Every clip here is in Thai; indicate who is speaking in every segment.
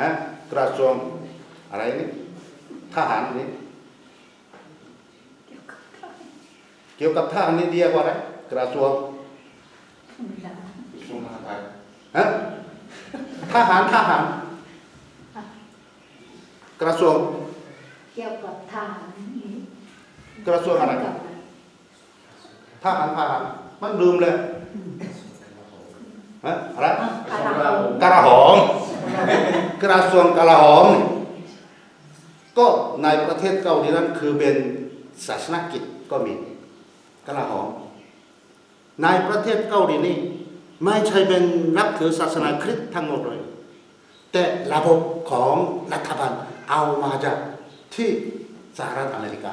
Speaker 1: ฮะกระทรวงอะไรนี่ทหารนี่เกี่ยวกับทหารนี่เรียกว่าอะไรกระทรวง
Speaker 2: กระทรวงมหาดไทย
Speaker 1: ฮะทหารทหารกระทรวง
Speaker 3: เกี่ยวกับทหาร
Speaker 1: กระทรวงอะไร
Speaker 3: กับ
Speaker 1: ทหารทหารมันลืมเลยฮะอะไร
Speaker 3: กระดาษ
Speaker 1: กระหอม กระทรวงกระหมก็ในประเทศเกาหลีนั้นคือเป็นศาสนกิจก็มีกระหมในประเทศเกาหลีนี่ไม่ใช่เป็นนับถือศาสนาคริสต์ทั้งหมดเลย แต่ระบบของรัฐบาลเอามาจากที่สหรัฐอเมริกา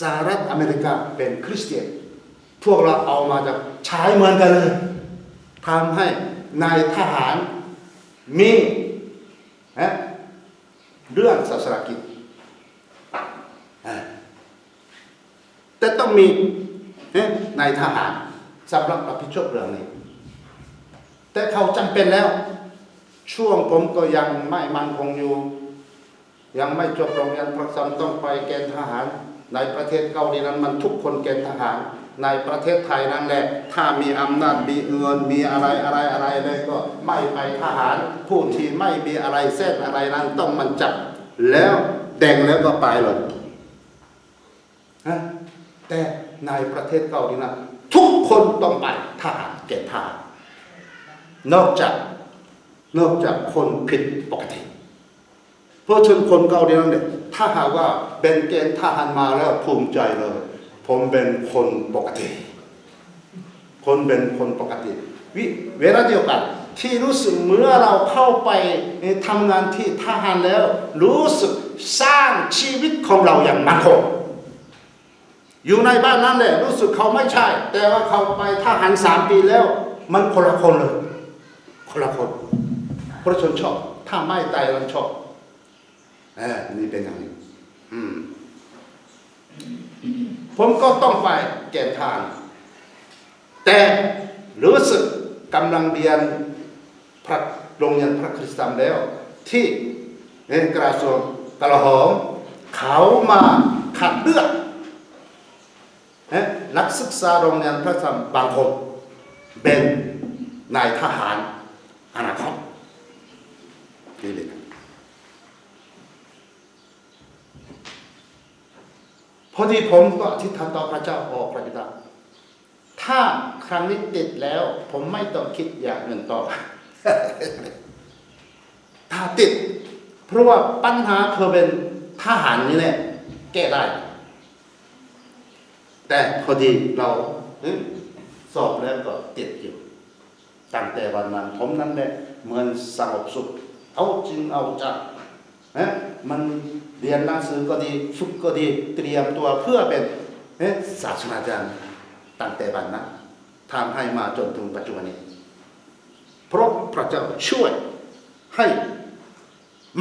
Speaker 1: สหรัฐอเมริกาเป็นคริสเตียน พวกเราเอามาจากใช้เหมือนกันเลยทำให้นายทหารมี ฮะเรื่องศาสนกิจอ่าแต่ต้องมีนายทหารสำหรับรับผิดชอบเรื่องนี้ แต่เขาจำเป็นแล้ว ช่วงผมก็ยังไม่มันคงอยู่ ยังไม่จบโรงเรียนพระสัมต้องไปเกณฑ์ทหาร ในประเทศเกาหลีนั้นมันทุกคนเกณฑ์ทหาร ในประเทศไทยนั่นแหละ ถ้ามีอำนาจมีเงินมีอะไรอะไรอะไรเลยก็ไม่ไปทหารผู้ที่ไม่มีอะไรเส้นอะไรนั้นต้องมันจับ แล้วแดงแล้วก็ไปเลยฮะแต่ในประเทศเกาหลีนั้นทุกคนต้องไปทหารเกณฑ์ทหารนอกจากนอกจากคนผิดปกติ เพราะฉะนั้นคนเกาหลีนั่นเนี่ยถ้าหากว่าเป็นเกณฑ์ทหารมาแล้วภูมิใจเลย ผมเป็นคนปกติ คนเป็นคนปกติ วิเวลาเดียวกัน ที่รู้สึกเมื่อเราเข้าไปทำงานที่ทหารแล้ว รู้สึกสร้างชีวิตของเราอย่างมั่นคงอยู่ในบ้านนั้นแหละรู้สึกเขาไม่ใช่ แต่ว่าเขาไปทหารสามปีแล้ว มันคนละคนเลย คนละคนเพราะชนชอบ ถ้าไม่ตายมันชอบเออนี่เป็นอย่างนี้ อืม ผมก็ต้องไปเกณฑ์ทารแต่รู้สึกกำลังเรียนพระโรงเรียนพระคริสตามแล้ว ที่เรียนกระทรวงกลาโหมเขามาขัดเลือกนักศึกษาโรงเรียนพระธรรมบางคนเป็นนายทหารอนาคตนี่เลย พอดีผมก็อธิษฐานต่อพระเจ้าออกพระบิดาถ้าครั้งนี้ติดแล้ว ผมไม่ต้องคิดอย่างหนึ่งต่อถ้าติด เพราะว่าปัญหาคือเป็นทหารนี่แหละแก้ได้ แต่พอดีเราอสอบแล้วก็ติดอยู่ตั้งแต่วันนั้นผมนั้นแหละเหมือนสงบสุขเอาจริงเอาจังนะมัน เรียนหนังสือก็ดีฝึกก็ดีเตรียมตัวเพื่อเป็นศาสตราจารย์ตั้งแต่วันนั้นทำให้มาจนถึงปัจจุบันนี้ เพราะพระเจ้าช่วยให้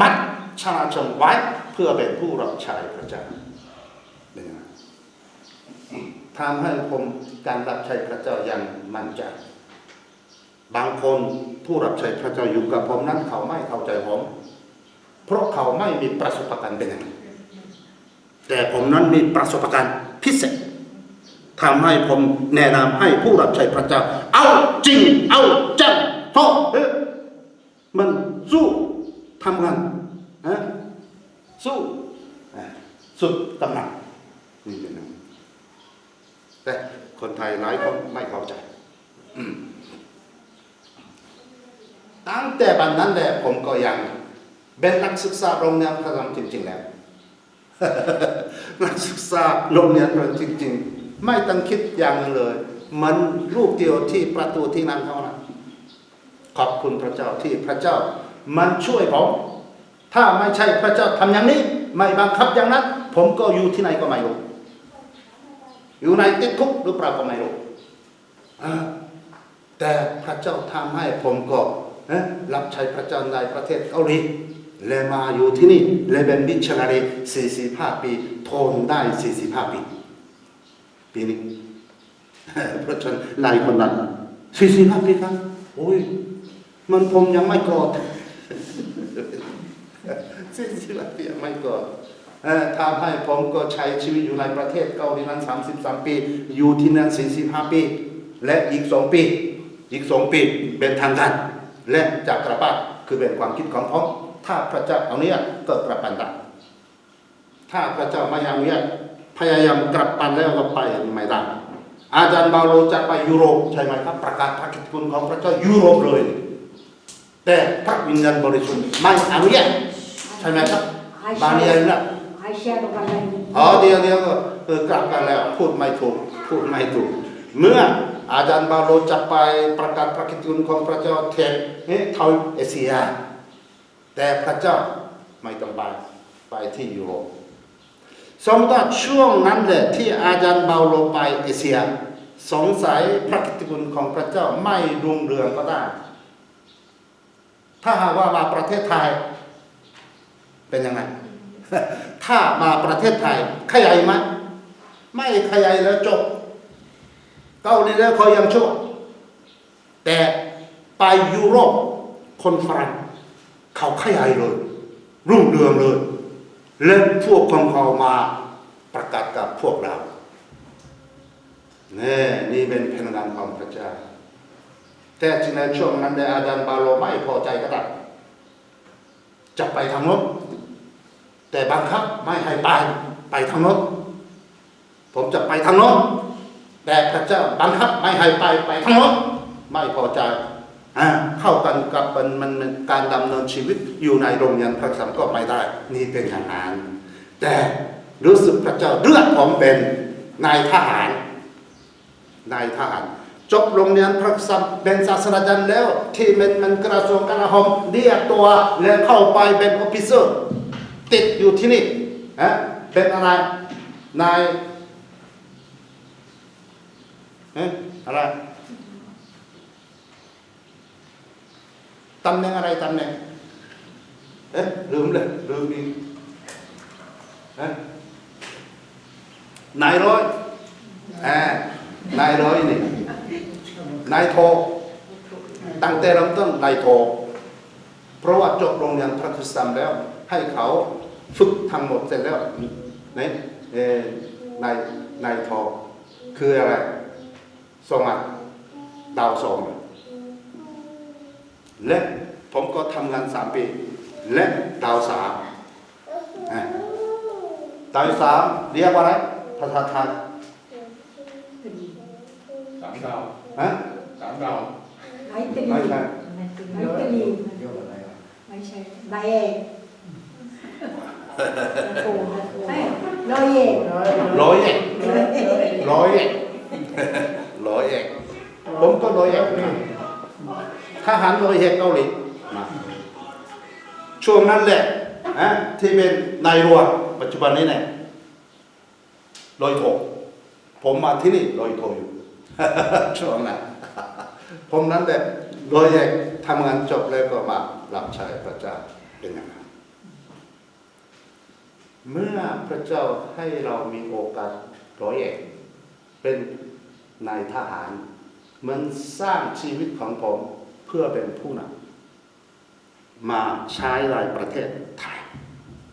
Speaker 1: มัดชนะชนไว้เพื่อเป็นผู้รับใช้พระเจ้าเป็นยังไงทำให้ผมการรับใช้พระเจ้าย่างมั่นใจบางคนผู้รับใช้พระเจ้าอยู่กับผมนั้นเขาไม่เข้าใจผม เพราะเขาไม่มีประสบการณ์เป็นอย่างนั้นแต่ผมนั้นมีประสบการณ์พิเศษทำให้ผมแนะนำให้ผู้รับใช้พระเจ้า เอาจริง เอาจังเพราะเอ๊ะมันสู้ทำงานฮะสู้สุดกำลังนี่เป็นอย่างนั้นแต่คนไทยหลายคนไม่เข้าใจตั้งแต่บันนั้นแหละผมก็ยัง เป็นนักศึกษาโรงเรียนพระธรรมจริงๆแล้วนักศึกษาโรงเรียนพระจริงๆ ไม่ต้องคิดอย่างนึ่งเลย มันลูกเดียวที่ประตูที่นั่นเท่านั้นขอบคุณพระเจ้าที่พระเจ้า มันช่วยผมถ้าไม่ใช่พระเจ้าทำอย่างนี้ ไม่บังคับอย่างนั้น ผมก็อยู่ที่ไหนก็ไม่รู้อยู่ในติดคุกหรือเปล่าก็ไม่รู้แต่พระเจ้าทำให้ผมก็รับใช้พระเจ้าในประเทศเกาหลี และมาอยู่ที่นี่และเป็นมิชชันนารี45 ปี ทนได้ 45 ปี ปีนี้เพราะฉะนั้นหลายคนนั้น45 ปีครับ โอ้ย มันผมยังไม่กรธสิ้นศิลปิไม่กอนเอ่อทำให้ผมก็ใช้ชีวิตอยู่ในประเทศเกาหลีนั้น 33 ปี อยู่ที่นั่น 45 ปี และอีก 2 ปี อีก 2 ปีเป็นทางการและจากกระบาดคือเป็นความคิดของผม ถ้าพระเจ้าเอาเนี้ยก็กระปันได้ถ้าพระเจ้าไม่เอาเนี้ยพยายามกระปันแล้วก็ไปไม่ได้อาจารย์บาโลจะไปยุโรปใช่ไหมครับ ประกาศพระกิตติคุณของพระเจ้ายุโรปเลย แต่พระวิญญาณบริสุทธิ์ไม่อนุญาตใช่ไหมครับบาเนียนนะ
Speaker 3: I share the one line.
Speaker 1: อ๋อเดียวเดียวก็เออกลับกันแล้วพูดไม่ถูกพูดไม่ถูก เมื่ออาจารย์บาโลจะไปประกาศพระกิตติคุณของพระเจ้าเทปเฮ้เทาเอเชีย แต่พระเจ้าไม่ต้องไปไปที่ยุโรปสมติว่าช่วงนั้นแหละที่อาจารย์เบาโลไปเอเชีย สงสัยพระกิตติคุณของพระเจ้าไม่รุ่งเรืองก็ได้ ถ้าหากว่ามาประเทศไทย เป็นยังไง ถ้ามาประเทศไทย ขยายไหมไม่ขยายแล้วจบ เกาหลีแล้วเขายังชั่วแต่ไปยุโรปคนฝรั่ง เขาขยายเลย รุ่งเรืองเลย และพวกของเขามาประกาศกับพวกเรานี่นี่เป็นพลังงานของพระเจ้า แต่จริงในช่วงนั้นในอาจารย์บาโลไม่พอใจก็ได้จะไปทางโน้นแต่บังคับไม่ให้ไปไปทางโน้นผมจะไปทางโน้นแต่พระเจ้าบังคับไม่ให้ไปไปทางโน้นไม่พอใจ เข้ากันกับมันมันการดำเนินชีวิตอยู่ในโรงเรียนพระสัมก็ไม่ได้ นี่เป็นอย่างนั้นแต่รู้สึกพระเจ้าเลือกผมเป็นนายทหารนายทหารจบโรงเรียนพระสัมเป็นศาสตราจารย์แล้ว ที่มันมันกระทรวงกลาโหมเรียกตัวแล้วเข้าไปเป็นออฟฟิเซอร์ติดอยู่ที่นี่ฮะเป็นอะไรนายเอ๊ะอะไร ตำแหน่งอะไรตำแหน่ง เอ๊ะลืมเลยลืมอีกเอ๊ะนายร้อยอ่านายร้อยนี่นายโทตั้งแต่เริ่มต้นนายโทเพราะว่าจบโรงเรียนพระคุณธรรมแล้ว ให้เขาฝึกทั้งหมดเสร็จแล้วนี่เอ่อนายนายโทคืออะไรสมัครดาวสอง และผมก็ทำงานสามปี และดาวสามอะดาวสามเรียกว่าอะไรภาษาไทย
Speaker 2: สามดาว
Speaker 1: ฮะ
Speaker 2: สามดาว
Speaker 3: I tell
Speaker 1: ไม่
Speaker 3: you.
Speaker 1: ใช่
Speaker 3: I tell you. ไม่ใช่นายเอกโอ้โหนายเอก
Speaker 1: ร้อยเอกร้อยเอกร้อยเอกผมก็ร้อยเอก ทหารร้อยเอกเกาหลีมาช่วงนั้นแหละนะที่เป็นนายรัวปัจจุบันนี้เนี่ยร้อยโทผมมาที่นี่ร้อยโทอยู่ช่วงนั้นผมนั้นแหละร้อยเอกทำงานจบแล้วก็มารับใช้พระเจ้าเป็นอย่างนั้นเมื่อพระเจ้าให้เรามีโอกาสร้อยเอกเป็นนายทหาร มันสร้างชีวิตของผม พื่อเป็นผู้นำมาใช้ในประเทศไทย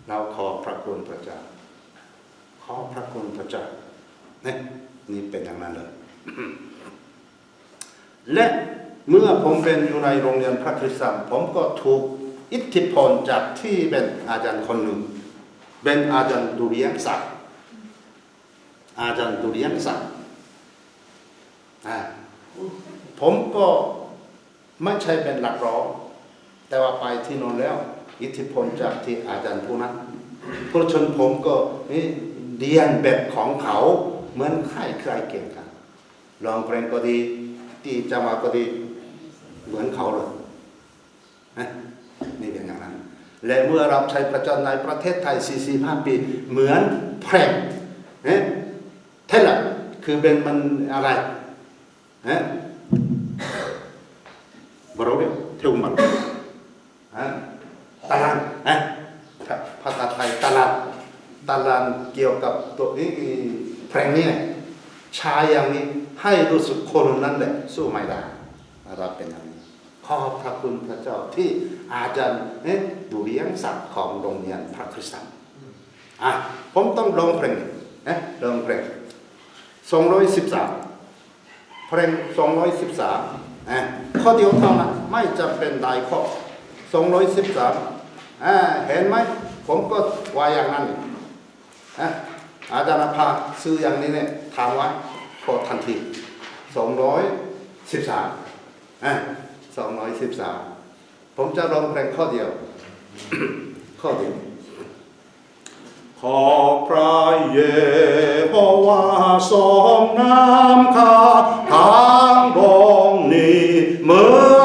Speaker 1: เราขอพระคุณพระเจ้าขอพระคุณพระเจ้าเนี่ยนี่เป็นอย่างนั้นเลย และเมื่อผมเป็นอยู่ในโรงเรียนพระคริสต์ผมก็ถูกอิทธิพลจากที่เป็นอาจารย์คนหนึ่ง เป็นอาจารย์ดุริยางศักดิ์อาจารย์ดุริยางศักดิ์ผมก็ ไม่ใช่เป็นหลักร้องแต่ว่าไปที่โนนแล้ว อิทธิพลจากที่อาจารย์ผู้นั้นเพราะฉนผมก็นี่เรียนแบบของเขาเหมือนใครใครเก่งกันลองเพลงก็ดี ตีจังหวะก็ดีเหมือนเขาเลยนะนี่เป็นอย่างนั้น และเมื่อรับใช้ประจำในประเทศไทย 45 ปี เหมือนแพร่เนี่ยเท่าไหร่คือเป็นมันอะไรเนี่ยบรเวเทวมันฮะ ตารางนะภาษาไทยตารางตารางเกี่ยวกับตัวนี้แพร่นี้ใช้อย่างนี้ให้รู้สึกคนนั้นแหละสู้ไม่ได้รับเป็นอย่างนี้ขอบพระคุณพระเจ้าที่อาจารย์เนี่ยดูเลี้ยงสัตว์ของโรงเรียนพระคริสต์อะผมต้องลงเพลงนะลงเพลงสองร้อยสิบสามเพลงสองร้อยสิบสาม อะข้อเดียวเท่านั้นไม่จำเป็นหลายข้อสองร้อยสิบสามอ่าเห็นไหมผมก็ว่าอย่างนั้นอะอาจารย์พาซื้ออย่างนี้เนี่ยถามไว้พอทันทีสองร้อยสิบสามอะสองร้อยสิบสามผมจะลองเพลงข้อเดียว ข้อเดียวขอพระเยโฮวาทรงนำข้าทางบงนี้ เ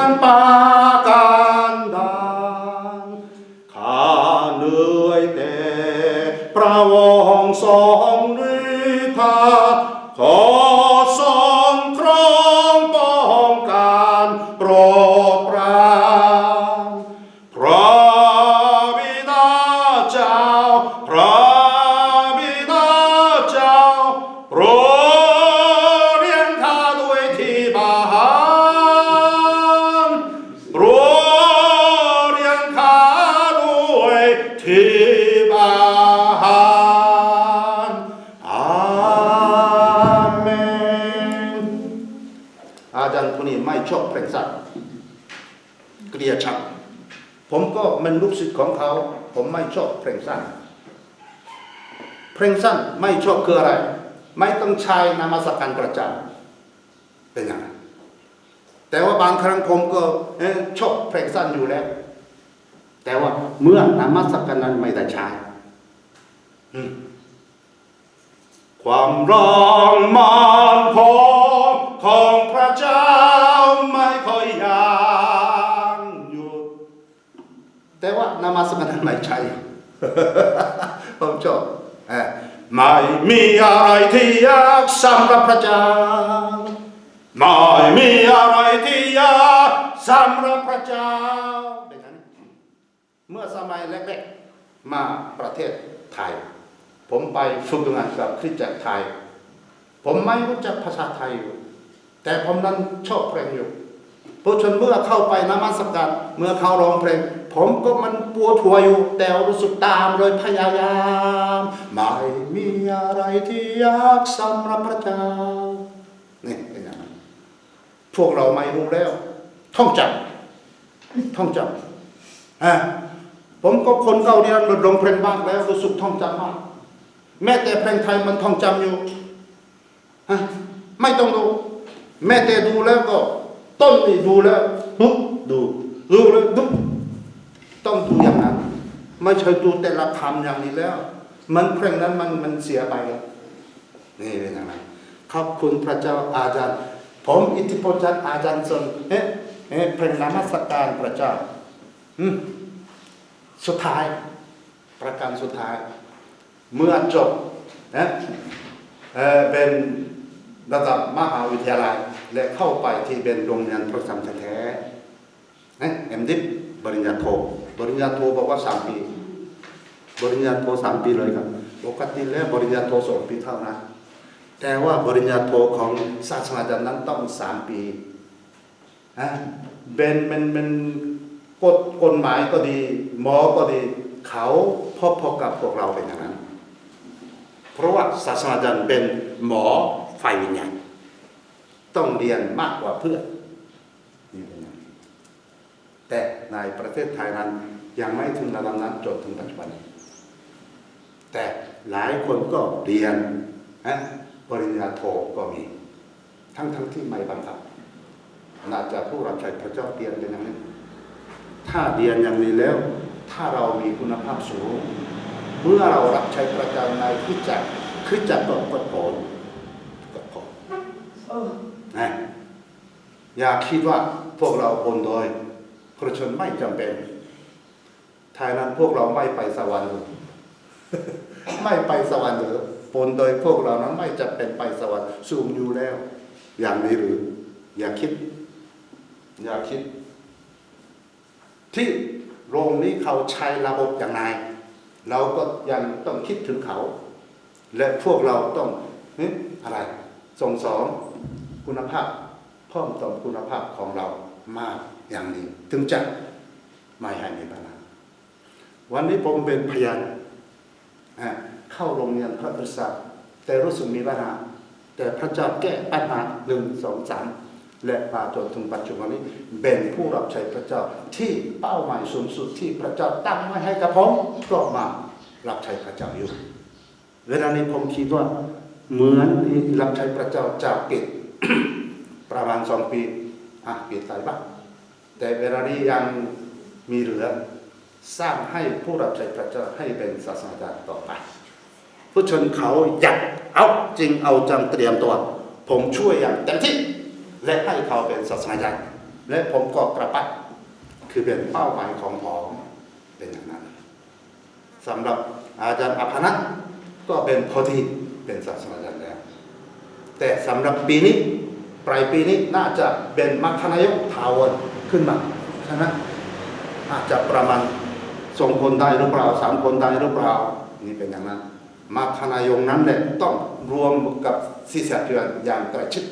Speaker 1: ผมก็มันลูกศิษย์ของเขา ผมไม่ชอบเพลงสั้น เพลงสั้นไม่ชอบคืออะไร ไม่ต้องใช้นามสการประจำเป็นอย่างนั้นแต่ว่าบางครั้งผมก็ชอบเพลงสั้นอยู่แล้ว แต่ว่าเมื่อนามสการนั้นไม่ได้ใช้ความรังมันพอของพระเจ้า แต่ว่านามสการนั้นไม่ใช่ผมชอบไม่มีอะไรที่ยากสำหรับพระเจ้าไม่มีอะไรที่ยากสำหรับพระเจ้าเป็นอย่างนั้นเมื่อสมัยแรกๆมาประเทศไทย ผมไปฝึกงานกับคริสตจักรไทย ผมไม่รู้จักภาษาไทยอยู่แต่ผมนั้นชอบเพลงอยู่เพราะฉะนั้นเมื่อเข้าไปนมัสการเมื่อเขาร้องเพลง ผมก็มันปวดหัวอยู่ แต่รู้สึกตามเลยพยายาม ไม่มีอะไรที่ยากสำหรับพระเจ้านี่เป็นอย่างนั้นพวกเราไม่รู้แล้ว ท่องจำท่องจำอะผมก็คนเก่าเนี่ยลงเพลงบ้างแล้วรู้สึกท่องจำมากแม้แต่เพลงไทยมันท่องจำอยู่ฮะไม่ต้องดู แม้แต่ดูแล้วก็ ต้นนี่ดูแล้วดูดูแล้วนุก ต้องดูอย่างนั้น ไม่ใช่ดูแต่ละคำอย่างนี้แล้ว มันเพลงนั้นมันมันเสียไปนี่เป็นอย่างนั้นขอบคุณพระเจ้าอาจารย์ ผมอิทธิพลจากอาจารย์สนเอ๊ะเอ๊ะเพลงนมัสการพระเจ้าอืมสุดท้าย ประการสุดท้าย เมื่อจบนะเออเป็นระดับมหาวิทยาลัย และเข้าไปที่เป็นโรงเรียนพระสัมแท้ๆนะเอ็มดิบปริญญาโท ปริญญาโทบอกว่าสามปีปริญญาโทสามปีเลยครับปกติแล้วปริญญาโทสองปีเท่านั้นแต่ว่าปริญญาโทของศาสนาจารย์นั้นต้องสามปีนะเป็นเป็นเป็นกฎกฎหมายก็ดีหมอก็ดีเขาพอๆกับพวกเราเป็นอย่างนั้น เพราะว่าศาสนาจารย์เป็นหมอฝ่ายวิญญาณต้องเรียนมากกว่าเพื่อนเป็นอย่างนั้น แต่ในประเทศไทยนั้นยังไม่ถึงระดับนั้นจนถึงปัจจุบันนี้แต่หลายคนก็เรียนนะปริญญาโทก็มี ทั้งทั้งที่ไม่บังคับน่าจะผู้รับใช้พระเจ้าเรียนเป็นอย่างนี้ถ้าเรียนอย่างนี้แล้ว ถ้าเรามีคุณภาพสูง เมื่อเรารับใช้พระเจ้าในคริสตจักรคริสตจักรก็กดผลกดผล
Speaker 3: เออ
Speaker 1: นะอย่าคิดว่าพวกเราบนโดย พระชนไม่จำเป็นทายนั้นพวกเราไม่ไปสวรรค์หรือไม่ไปสวรรค์หรือปนโดยพวกเรานั้นไม่จะเป็นไปสวรรค์สูงอยู่แล้ว อย่างนี้หรือ อย่าคิด อย่าคิด ที่โรงนี้เขาใช้ระบบอย่างไรเราก็ยังต้องคิดถึงเขา และพวกเราต้องอะไร ส่งสอนคุณภาพเพิ่มเติมคุณภาพของเรามาก อย่างนี้ ถึงจะไม่ให้มีปัญหาวันนี้ผมเป็นพยานเข้าโรงเรียนพระพุทธศาสนาแต่รู้สึกมีปัญหา แต่พระเจ้าแก้ปัญหาหนึ่งสองสามและมาจนถึงปัจจุบันนี้เป็นผู้รับใช้พระเจ้าที่เป้าหมายสูงสุดที่พระเจ้าตั้งไว้ให้กับผมก็มารับใช้พระเจ้าอยู่ เวลานี้ผมคิดว่าเหมือนรับใช้พระเจ้าจะปิดประมาณสองปีอะปิดไปบ้าง แต่เวลานี้ยังมีเหลือสร้างให้ผู้รับใช้พระเจ้าให้เป็นศาสนาจารย์ต่อไป ผู้ชนเขาอยากเอาจริงเอาจังเตรียมตัว ผมช่วยอย่างเต็มที่และให้เขาเป็นศาสนาจารย์และผมก็กระปัดคือเป็นเป้าหมายของผมเป็นอย่างนั้นสำหรับอาจารย์อภนัทก็เป็นพอดีเป็นศาสนาจารย์แล้ว แต่สำหรับปีนี้ปลายปีนี้น่าจะเป็นมัคคณายกทาวร ขึ้นมาใช่ไหมอาจจะประมาณสองคนได้หรือเปล่าสามคนได้หรือเปล่านี่เป็นอย่างนั้นมัคคณายกนั้นแหละต้องรวมกับศิษยเดือนอย่างใกล้ชิด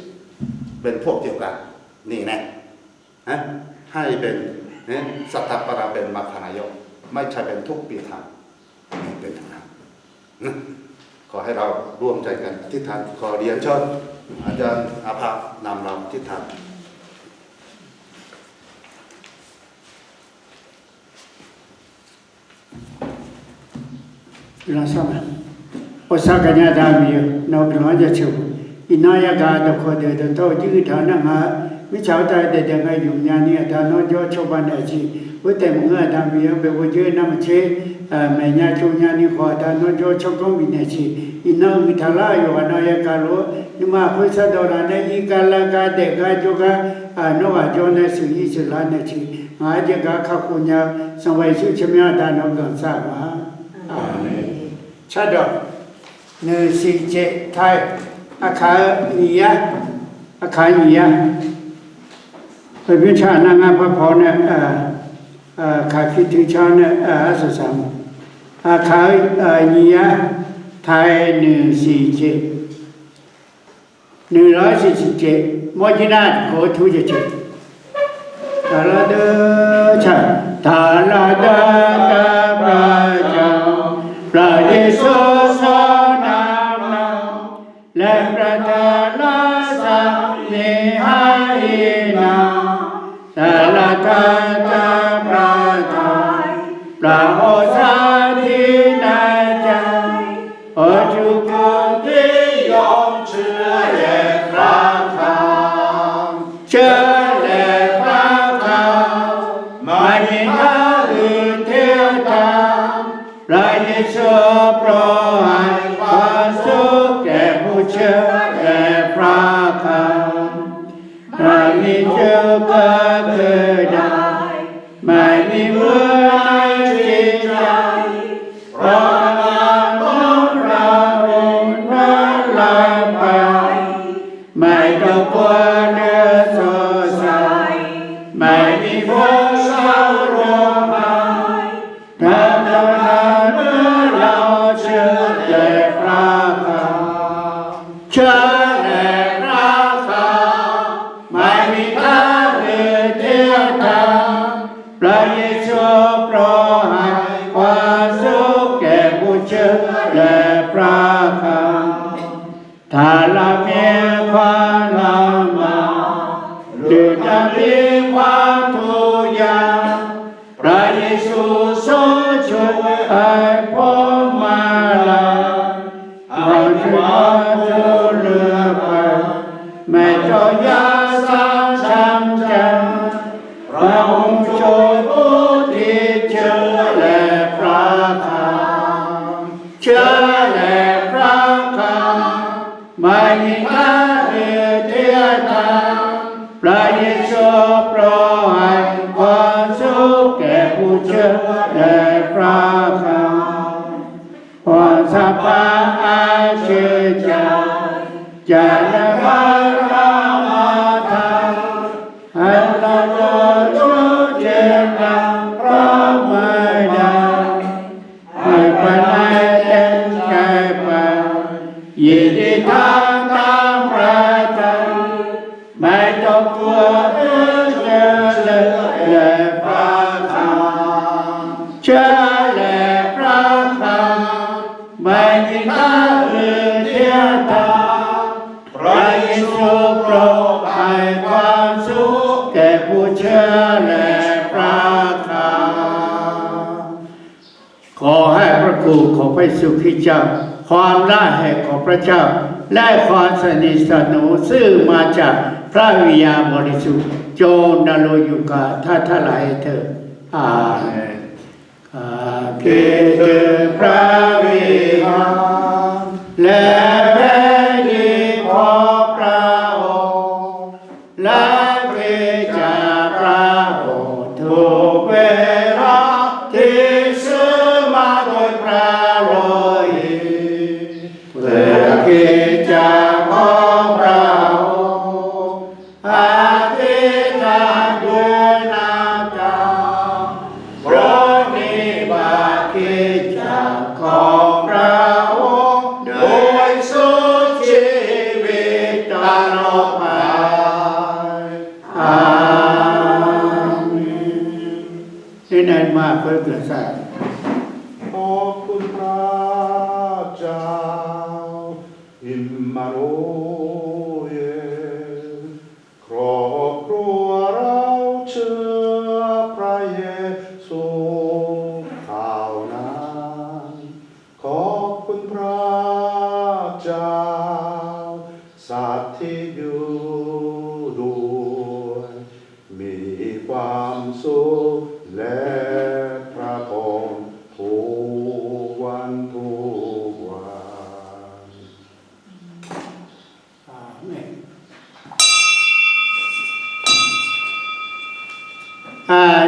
Speaker 1: เป็นพวกเดียวกัน นี่แน่นะให้เป็นนะสัตตปราเป็นมัคคณายกไม่ใช่เป็นทุกปีทางนี่เป็นอย่างนั้นนะขอให้เราร่วมใจกันทิฏฐานขอเรียนเชิญอาจารย์อาภานำเราทิฏฐาน
Speaker 4: lançava. O saganya dami na brahma ja chu. Inaya ga da kho de de to ji dha na nga mi chao ta de de nga yu nya ni da no jo chu ba na ji. Wo te mu nga dami yo be wo je na ma che me nya chu nya ni kho da no jo chu ko mi na ji. Ina mi tha la yo na ya ka lo ni ma pho sa do ra ne i ka la ka de ga jo ga no ga jo ne su yi chu la ne ji. ငါးချက်ကခခုညာစံဝိစုချမြတာနောကံစပါ cha đọc nữ sĩ chế thai a khá nhía a khá nhía rồi biết cha năng a phá phó nè à khá khi thứ cha nè à sở sám a khá nhía thai nữ sĩ chế nữ nói sĩ chế mỗi chi nạn có thu chế chế ta la đơ cha ta la đơ เระเยซูทรงช่วยให้ผ อาเจ้าความร่าแห่งของพระเจ้า และความสนิทสนมซึ่งมาจากพระวิญญาณบริสุทธิ์จงดำรงอยู่กับท่านทั้งหลายเถิดอาเมนข้าคิดพระวิญญาณและ นั่น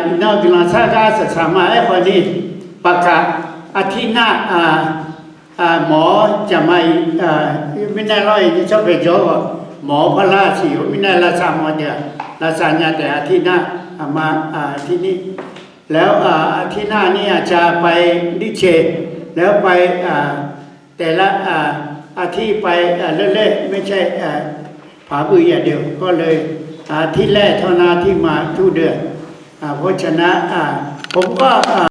Speaker 4: อ่านอก
Speaker 2: จากนั้น
Speaker 4: สักการศึกษามาไอ้คนนี้ประกาศอาทิตย์หน้าอ่าอ่าหมอจะไมาอ่าไม่ได้ร้อยชอบไปโจกหมอพระราชีไม่ได้ราชาหมอเดียราชาญาแต่อาทิตย์หน้ามาอ่าที่นี่แล้วอ่าอาทิตย์หน้านี่อาจจะไปดิเชแล้วไปอ่าแต่ละอ่าอาทิตย์ไปอ่าเล่นๆไม่ใช่อ่าผาบืออย่างเดียวก็เลยอาทิตย์แรกเท่านั้นที่มาทุกเดือน เพราะฉะนั้นผมก็